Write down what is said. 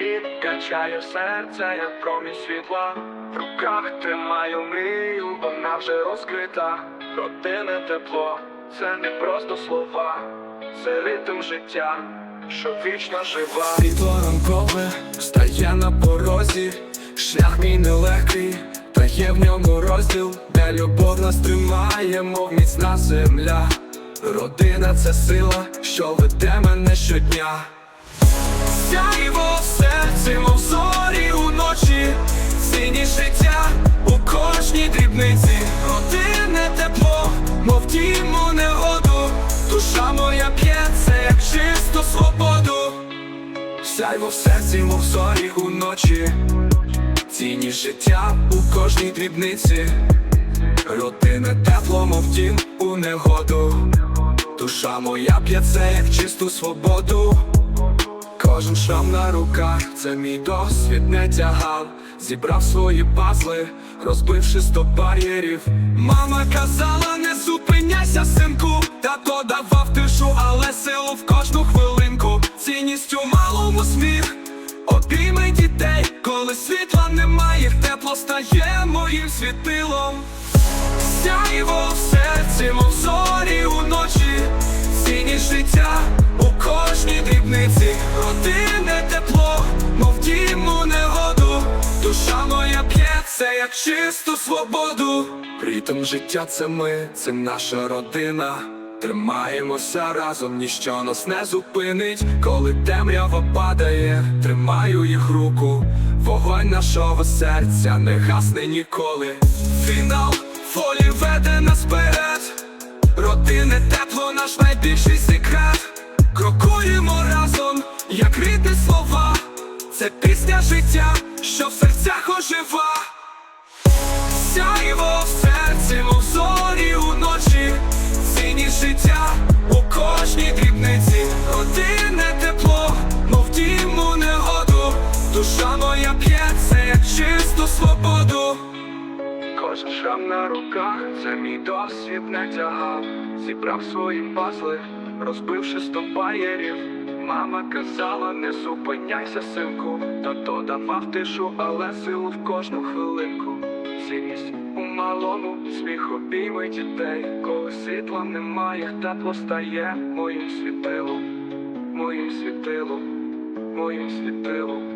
і качає серце, як промінь світла. В руках тримаю мрію, вона вже розкрита. Родинне тепло, це не просто слова, це ритм життя, що вічно жива. Світло ранкове стає на порозі, шлях мій нелегкий, та є в ньому розділ, де любов нас тримає, мов міцна земля. Родина це сила, що веде мене щодня. Сяйво в серці, мов зорі уночі, сині життя у кожній дрібниці, родинне тепло, мов дім у негоду, душа моя п'ється, як чисту свободу. Сяйво в серці, мов зорі уночі, ціні життя у кожній дрібниці, родинне тепло, мов дім у негоду, душа моя п'ється, як чисту свободу. Кожен шрам на руках, це мій досвід не тягав, зібрав свої пазли, розбивши сто бар'єрів. Мама казала, не зупиняйся, синку, тато давав тишу, але силу в кожну хвилинку. Цінністю малому сміх, обійми дітей, коли світла немає, тепло стає моїм світилом. Сяйво в серці, мов зорі п'ється, як чисту свободу. Ритм життя це ми, це наша родина. Тримаємося разом, ніщо нас не зупинить, коли темрява падає, тримаю їх руку, вогонь нашого серця не гасне ніколи. Фінал фолі веде нас вперед, родинне тепло, наш найбільший секрет. Крокуємо разом, як рідні слова. Це пісня життя, що в серцях ожива. Сяйво в серці, мов зорі уночі, сині життя у кожній дрібниці, родинне тепло, мов дім у негоду, душа моя п'ється, як чисту свободу. Кожен шрам на руках, це мій досвід не тягав, зібрав свої пазли, розбивши сто бар'єрів. Мама казала, не зупиняйся, синку, тато давав тишу, але силу в кожну хвилинку. Цінність у малому сміх обійми дітей, коли світла немає, тепло стає моїм світилом, моїм світилом, моїм світилом.